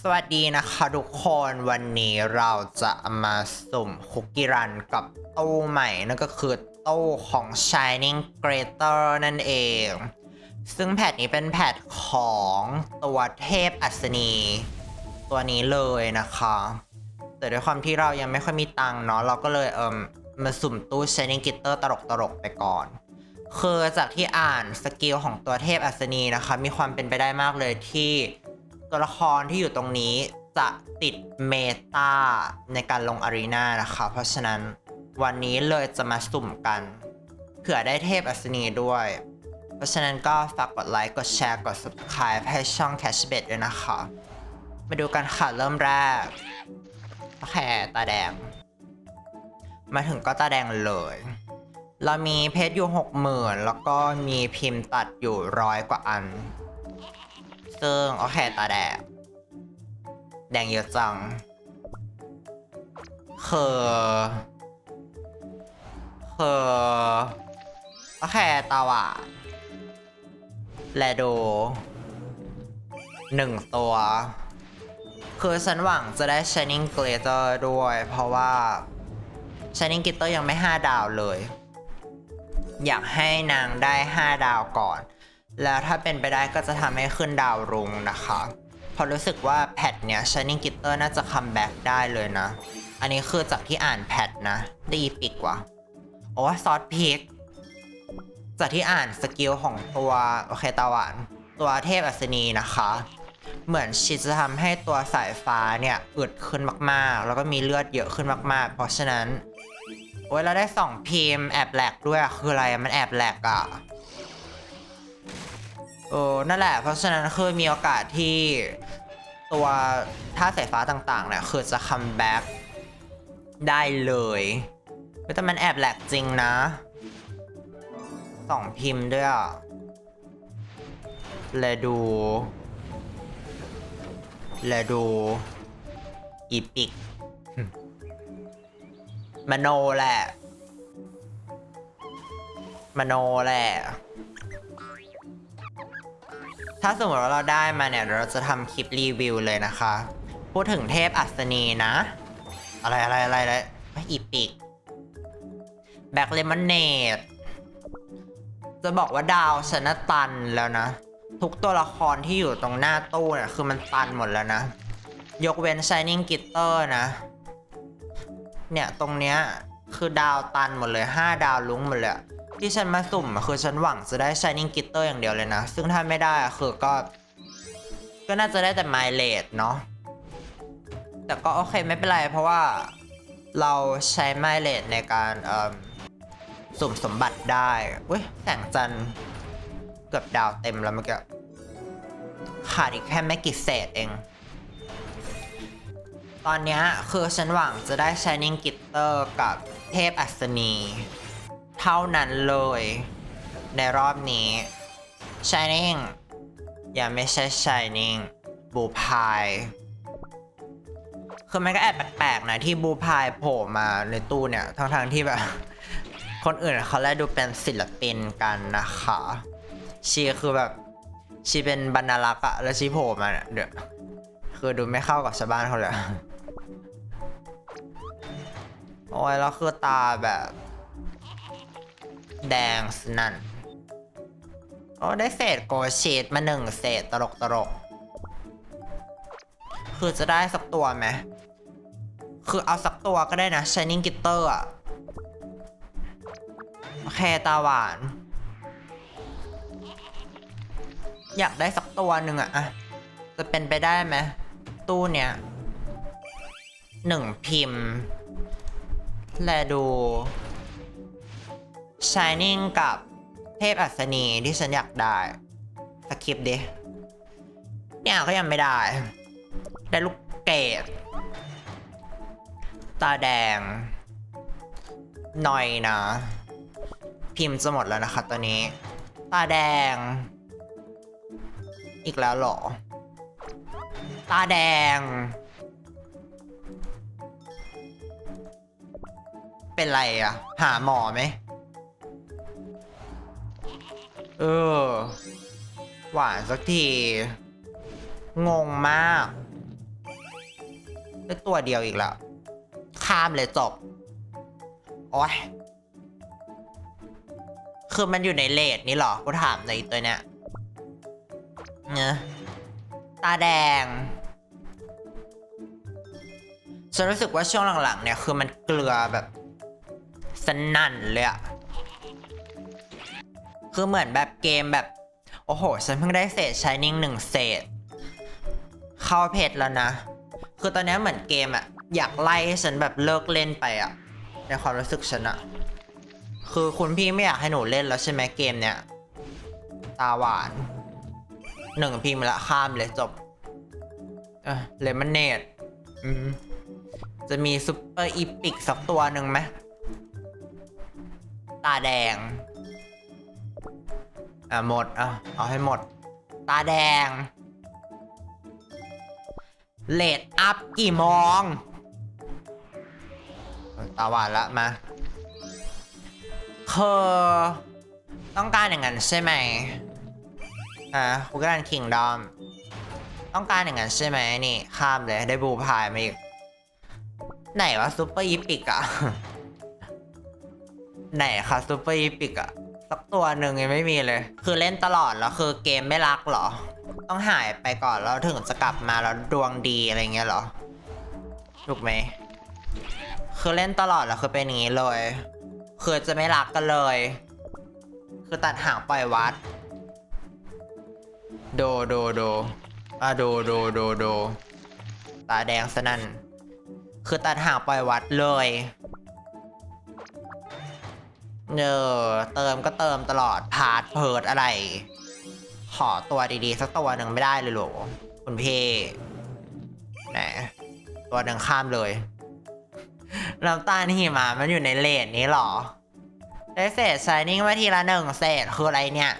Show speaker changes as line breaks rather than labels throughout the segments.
สวัสดีนะคะทุกคนวันนี้เราจะมาสุ่มคุกกี้รันกับตู้ใหม่นั่นก็คือตู้ของ Shining Greater นั่นเอง ซึ่งแพทนี้เป็นแพทของตัวเทพอัศนี ตัวนี้เลยนะคะ แต่ด้วยความที่เรายังไม่ค่อยมีตังค์เนาะเราก็เลยเอิมมาสุ่มตู้ Shining Glitter ตลกๆไปก่อนคือจากที่อ่านสกิลของตัวเทพอัศนีนะคะ มีความเป็นไปได้มากเลยที่ ตัวละครที่อยู่ตรงนี้จะติดเมตาในการลงอารีนานะคะ เพราะฉะนั้นวันนี้เลยจะมาสุ่มกัน เผื่อได้เทพอัศนีด้วย เพราะฉะนั้นก็ฝากกดไลค์ กดแชร์ กด subscribe ให้ช่อง Cashbet ด้วยนะคะ มาดูกันค่ะ เริ่มแรกโอเคตาแดง มาถึงก็ตาแดงเลย เรามีเพชรอยู่หกหมื่นแล้วก็มีพิมพ์ตัดอยู่ร้อยกว่าอัน ซึ่งโอเคตาแดงแดงเยอะจังคือคือโอเคตาหวานแลโดหนึ่งตัว คือฉันหวังจะได้ Shining Glitter ด้วย เพราะว่า Shining Glitter ยังไม่ 5 ดาวเลย อยากให้นางได้ 5 ดาวก่อน แล้วถ้าเป็นไปได้ก็จะทำให้ขึ้นดาวรุงนะคะเพราะรู้สึกว่าแพทเนี้ย Shining Glitter น่าจะคัมแบ็กได้เลยนะ อันนี้คือจากที่อ่านแพทนะ ดีปิกว่ะโอ้ซอสพิก จากที่อ่านสกิลของตัวโอเคตาหวานตัวเทพอัศนีนะคะ เหมือนชิจะทำให้ตัวสายฟ้าเนี่ยอึดขึ้นมากๆ แล้วก็มีเลือดเยอะขึ้นมากๆ เพราะฉะนั้น โอ้ยเราได้สองพิมพ์แอบแหลกด้วยคืออะไรมันแอบแหลกอะโอ้นั่นแหละ เพราะฉะนั้นคือมีโอกาสที่ตัวท่าสายฟ้าต่างๆเนี่ยคือจะคัมแบ็กได้เลยแต่มันแอบแหลกจริงนะสองพิมพ์ด้วยอะแลดูแลดูอีปิกมโนแหละมโนแหละ ถ้าสมมติว่าเราได้มาเนี่ยเราจะทำคลิปรีวิวเลยนะคะ พูดถึงเทพอัศนีนะ อะไรอะไรอะไรอะไรไอีปิกแบ็คเลมอนเนดจะบอกว่าดาวชนะตันแล้วนะ ทุกตัวละครที่อยู่ตรงหน้าตู้เนี่ยคือมันตันหมดแล้วนะ ยกเว้น Shining Glitter นะ เนี่ย ตรงเนี้ย คือดาวตันหมดเลย 5 ดาวลุ้งหมดเลย ที่ฉันมาสุ่มคือฉันหวังจะได้ Shining Glitter อย่างเดียวเลยนะ ซึ่งถ้าไม่ได้คือก็ ก็น่าจะได้แต่ m y l a d e เนาะแต่ก็โอเคไม่เป็นไร เพราะว่าเราใช้ m y l a d e ในการสุ่มสมบัติได้เว้ยแสงจันทร์เกือบดาวเต็มแล้วเมื่อกี้ขาดอีกแค่ไม่กี่เศษเอง ตอนนี้คือฉันหวังจะได้ Shining Glitter กับ เทพอัศนี เท่านั้นเลย ในรอบนี้ Shining ยังไม่ใช่ Shining บูพายคือมันก็แอบแปลกๆนะที่บูพายโผล่มาในตู้เนี่ยทั้งๆที่แบบ คนอื่นเขาแลดูเป็นศิลปินกันนะคะชีคือแบบชีเป็นบรรณารักษ์อะแล้วชีโผล่มาเนี่ยเดี๋ยวคือดูไม่เข้ากับชาวบ้านเขาเลย โอ้ยแล้วคือตาแบบ แดงสนั่นโอ้ได้เศษโกชีตมาหนึ่งเศษตลกตลกคือจะได้สักตัวไหม คือเอาสักตัวก็ได้นะ Shining Glitter อะโอเคตาหวาน อยากได้สักตัวหนึ่งอะอะจะเป็นไปได้ไหม ตู้เนี้ยหนึ่งพิมพ์ แลดู Shining กับเทพอัศนีที่ฉันอยากได้สคริปดิ เนี่ยก็ยังไม่ได้ ได้ลูกเกดตาแดง หน่อยนะ พิมพ์จะหมดแล้วนะคะตัวนี้ ตาแดง อีกแล้วเหรอ ตาแดง เป็นไรอะหาหมอไหม เออ หวานสักที งงมากได้ตัวเดียวอีกแล้ว ข้ามเลยจบ โอ้ยคือมันอยู่ในเลดนี่หรอ กูถามในตัวเนี้ยเนอะตาแดง ฉันรู้สึกว่าช่วงหลังๆเนี่ย คือมันเกลือแบบ สนั่นเลยอะคือเหมือนแบบเกมแบบ โอ้โห ฉันเพิ่งได้เศษชายนิ่งหนึ่งเศษ เข้าเพจแล้วนะ คือตอนนี้เหมือนเกมอะอยากไล่ให้ฉันแบบเลิกเล่นไปอะในความรู้สึกฉันอะคือคุณพี่ไม่อยากให้หนูเล่นแล้วใช่ไหมเกมเนี้ยตาหวานหนึ่งพิมพ์ละข้ามเลยจบเออเลมอนเนดจะมีซุปเปอร์อีพิกสักตัวหนึ่งไหม ตาแดง อะหมดอะเอาให้หมด ตาแดง เลดอัพกี่โมงตาหวานละมาเธอต้องการอย่างนั้นใช่ไหมอะคุกการคิงดอม ต้องการอย่างนั้นใช่ไหมนี่ ข้ามเลยได้บูพายมาอีก ไหนวะซูเปอร์อีพิกอะ ไหนคะซูเปอร์อีพิกอะสักตัวหนึ่งยังไม่มีเลย คือเล่นตลอดแล้วคือเกมไม่รักหรอ ต้องหายไปก่อนแล้วถึงจะกลับมาแล้วดวงดีอะไรเงี้ยหรอ ถูกไหม คือเล่นตลอดแล้วคือเป็นอย่างนี้เลย คือจะไม่รักกันเลย คือตัดห่างปล่อยวัด โดโดโดอะโดโดโดโดตาแดงสนั่น คือตัดห่างปล่อยวัดเลย เนอเติมก็เติมตลอดพาร์ทเพิร์ดอะไร ขอตัวดีๆ สักตัวหนึ่งไม่ได้เลยหรอคุณพี่ไหนตัวหนึ่งข้ามเลยน้ำตาลหิมะมันอยู่ในเลนนี้หรอ ได้เศษชายนิ่งมาทีละหนึ่งเศษคืออะไรเนี่ย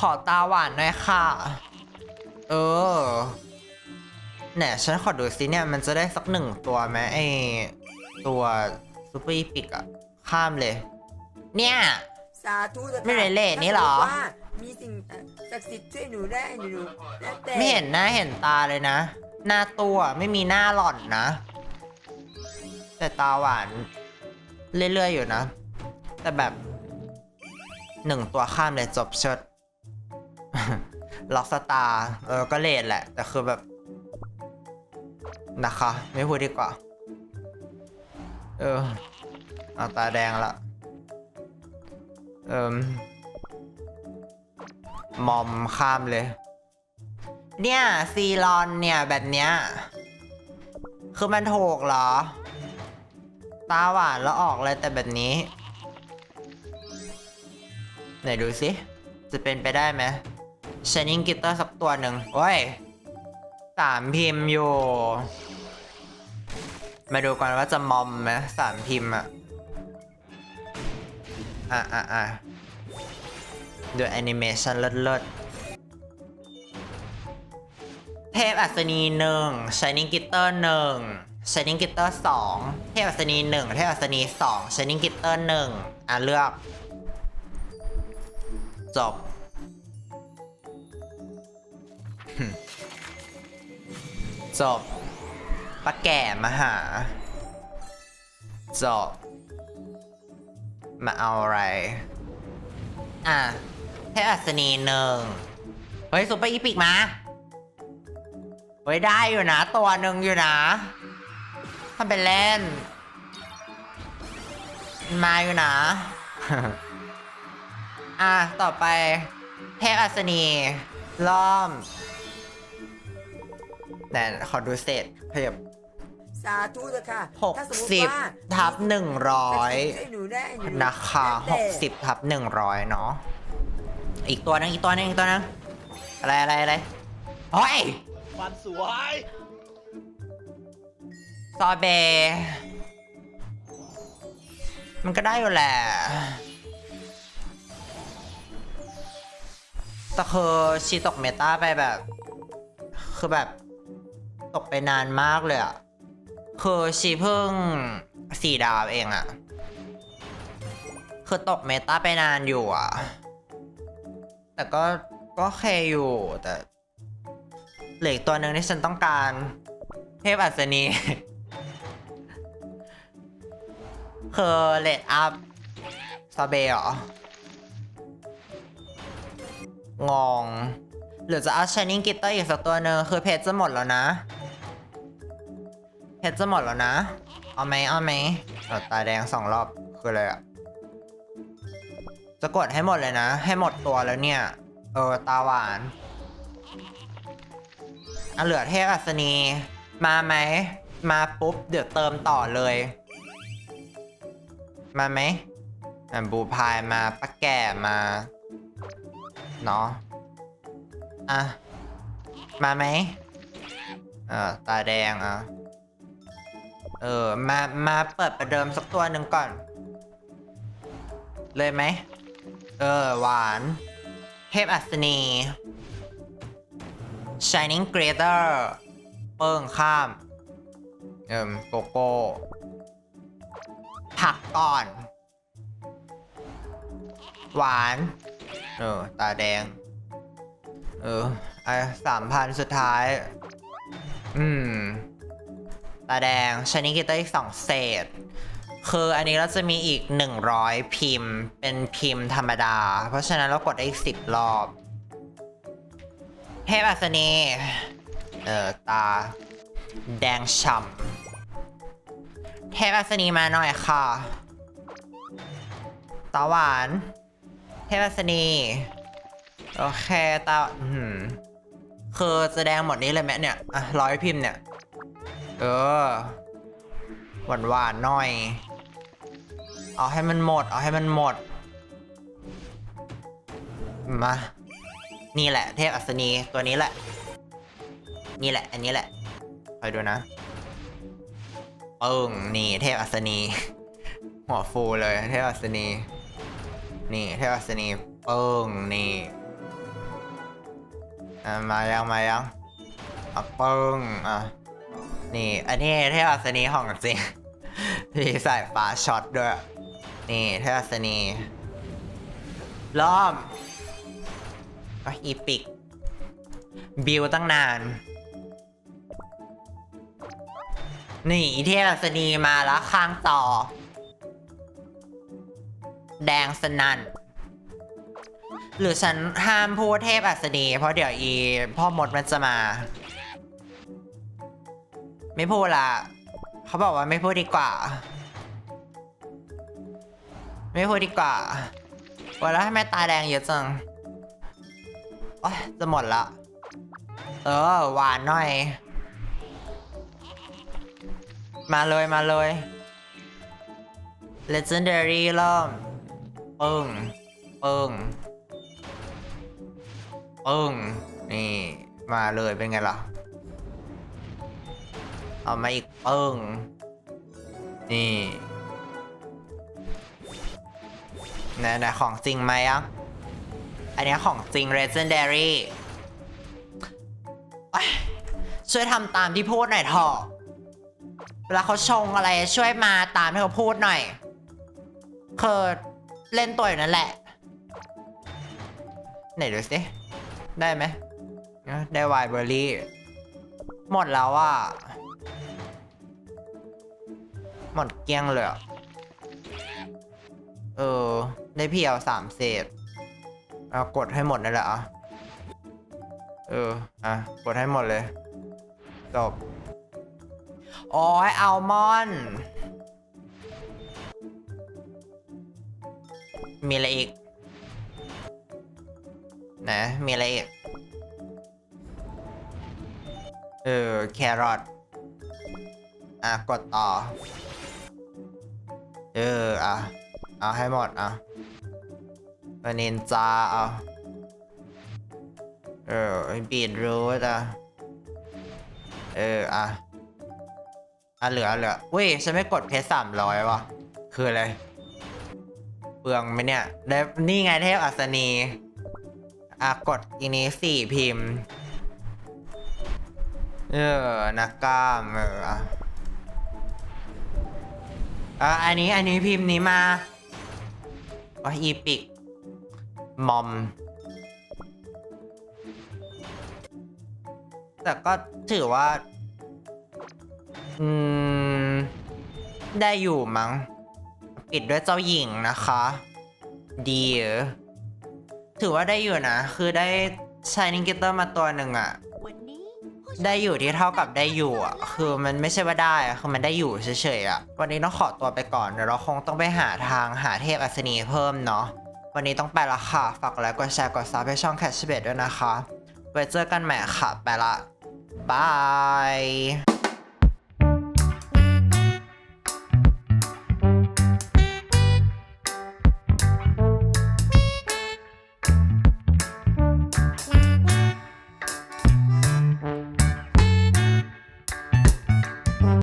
ขอตาหวานหน่อยค่ะ เออเนี่ยฉันขอดูซิเนี่ย มันจะได้สักหนึ่งตัวไหมไอ ตัวซูเปอร์อีพิกอะข้ามเลย เนี่ย
สาธุถอะค่ะ
ไม่ได้เล่นนี่หรอ
ถ้าสมมุติว่ามีสิ่งศักดิ์สิทธิ์ช่วยหนูได้หนูแล้วแต่
ไม่เห็นหน้าเห็นตาเลยนะ หน้าตัวไม่มีหน้าหล่อนนะ แต่ตาหวาน เรื่อยๆอยู่นะ แต่แบบหนึ่งตัวข้ามเลยจบเชิด ล็อกสตาร์เออก็เลทแหละ แต่คือแบบ นะคะ ไม่พูดดีกว่า เอออาตาแดงละ เอิมมอมข้ามเลย เนี่ย ซีรอนเนี่ยแบบเนี้ย คือมันถูกเหรอ ตาหวานแล้วออกเลยแต่แบบนี้ ไหนดูสิ จะเป็นไปได้ไหมชานิงกิตเตอร์สักตัวหนึ่งโอ้ยสามพิมพ์อยู่ มาดูกันว่าจะมอมไหมสามพิมพ์อะอะอะอะดูแอนิเมชันเลิศๆเทพอัศนีหนึ่งชานิงกิตเตอร์หนึ่งชานิงกิตเตอร์สองเทพอัศนีหนึ่งเทพอัศนีสองชานิงกิตเตอร์หนึ่งอะเลือก จบจบ ป้าแก่มาหาจบมาเอาอะไร อะเทพอัศนีหนึ่งเฮ้ยซุปเปอร์อีพิกมาเฮ้ยได้อยู่นะ ตัวหนึ่งอยู่นะทำเป็นเล่น มาอยู่นะ อะ ต่อไปเทพอัศนีล้อมแต่ขอดูเศษขยับ
สาธุเถอะค่ะ
หก
ถ้าสมมุติ
สิบ
ว่า
ทับหนึ่งร้อย
ช่วยหนูได้หนู
นะคะห
แล้ว
ก
แต่
สิบทับหนึ่งร้อยเนาะอีกตัวหนึงอีกตัวหนึงอีกตัวหนึงอะไรอะไรอะไรเฮ้ย
ฟันสวย
ซอเบมันก็ได้อยู่แหละแต่คือชีตกเมตาไปแบบ คือแบบ ตกไปนานมากเลยอะ คือชีเพิ่งสี่ดาวเองอะคือตกเมตาไปนานอยู่อะแต่ก็ก็เคอยู่แต่เหลืออีกตัวหนึ่งที่ฉันต้องการ เทพอัศนีคือเลดอัพซาเบหรองงหรือจะเอาช h นิ่งกิตเตอร์อีกสักตัวหนึ่งคือเพชจะหมดแล้วนะ เพชรจะหมดแล้วนะ เอาไหมเอาไหมตาแดงสองรอบคืออะไรอะจะกดให้หมดเลยนะ ให้หมดตัวแล้วเนี่ย เออ ตาหวานอเหลือเทพอัศนี มาไหม มาปุ๊บ เดี๋ยวเติมต่อเลย มาไหมอะบูพายมาปะแก่มา เนาะอะ มาไหมเออตาแดงอะ เออ มา มาเปิดประเดิมสักตัวหนึ่งก่อน เลยไหม เออ หวาน เทพอัศนี Shining Greater เปิ้งข้าม เอิมโกโก้ ผักก่อน หวาน เออ ตาแดง เออไอสามพันสุดท้าย อืม ตาแดงชนิดกิตอร์อีกสองเศษ คืออันนี้เราจะมีอีก 100 พิมพ์ เป็นพิมพ์ธรรมดา เพราะฉะนั้นเรากดได้อีก 10 รอบ เทพอัศนีเออตา แดงฉ่ำเทพอัศนีมาหน่อยค่ะตาหวาน เทพอัศนีโอเคตาอื้อหือคือจะแดงหมดนี้เลยไหมเนี่ยอะร้อยพิมพ์เนี่ย เออ หวานหวานๆหน่อย เอาให้มันหมด เอาให้มันหมด มา นี่แหละ เทพอัศนีตัวนี้แหละ นี่แหละ อันนี้แหละคอยดูนะปึ้งนี่ เทพอัศนี หัวฟูเลย เทพอัศนี นี่ เทพอัศนีปึ้งนี่มายังมายังอะปึ้งอะ นี่ อันนี้เทพอัศนีของจริงมีสายฟ้าช็อตด้วย นี่เทพอัศนีล้อมอีปิก บิวตั้งนาน นี่อีเทพอัศนีมาแล้วข้างต่อ แดงสนั่นหรือฉันห้ามพูดเทพอัศนี เพราะเดี๋ยวอีพ่อมดมันจะมา ไม่พูดละเขาบอกว่าไม่พูดดีกว่า ไม่พูดดีกว่าวันแล้วทำไมตาแดงเยอะจังโอ้ยจะหมดละ เออ หวานหน่อย มาเลยมาเลย legendary เริ่มปึ้งปึ้งปึ้งนี่ มาเลยเป็นไงล่ะ เอามาอีกปึ้ง นี่ไหนไหนของจริงไหมอะ อันนี้ของจริง Legendary ช่วยทำตามที่พูดหน่อยเถอะเวลาเขาชงอะไรช่วยมาตามที่เขาพูดหน่อยคือเล่นตัวอยู่นั่นแหละ ไหนดูสิ ได้ไหม ได้ไวน์เบอร์รี่ หมดแล้วอะ หมดเกลี้ยงเลยเออ ได้เพียวสามเศษเอากดให้หมดนั่นแหละอะเออ อะ กดให้หมดเลย จบ โอ้ยอัลมอนด์มีอะไรอีก นะ มีอะไรอีก เออ แครอท อะ กดต่อ เอออะเอาให้หมดอะวานินจาเอาเออบีดรูทอะเอออะอะเหลือเหลืออุ้ยฉันไม่กดเพชรสามร้อยว่ะ คืออะไรเปลืองไหมเนี่ยได้นี่ไงเทพอัศนีอะกดอีนี้สี่พิมพ์ เออนักกล้ามเอออะ อะอันนี้อันนี้พิมพ์นี้มาอ๋ออีปิกมอม แต่ก็ถือว่า อืม ได้อยู่มั้ง ปิดด้วยเจ้าหญิงนะคะ ดีเถือว่าได้อยู่นะ คือได้ชายนิงกิเตอร์มาตัวหนึ่งอะ ได้อยู่ที่เท่ากับได้อยู่อะคือมันไม่ใช่ว่าได้อะคือมันได้อยู่เฉยๆอะ วันนี้ต้องขอตัวไปก่อนเดี๋ยวเราคงต้องไปหาทางหาเทพอัศนีเพิ่มเนาะ วันนี้ต้องไปละค่ะ ฝากไลค์กดแชร์กดซับให้ช่องแคชเบดด้วยนะคะ ไว้เจอกันใหม่ค่ะ ไปละบาย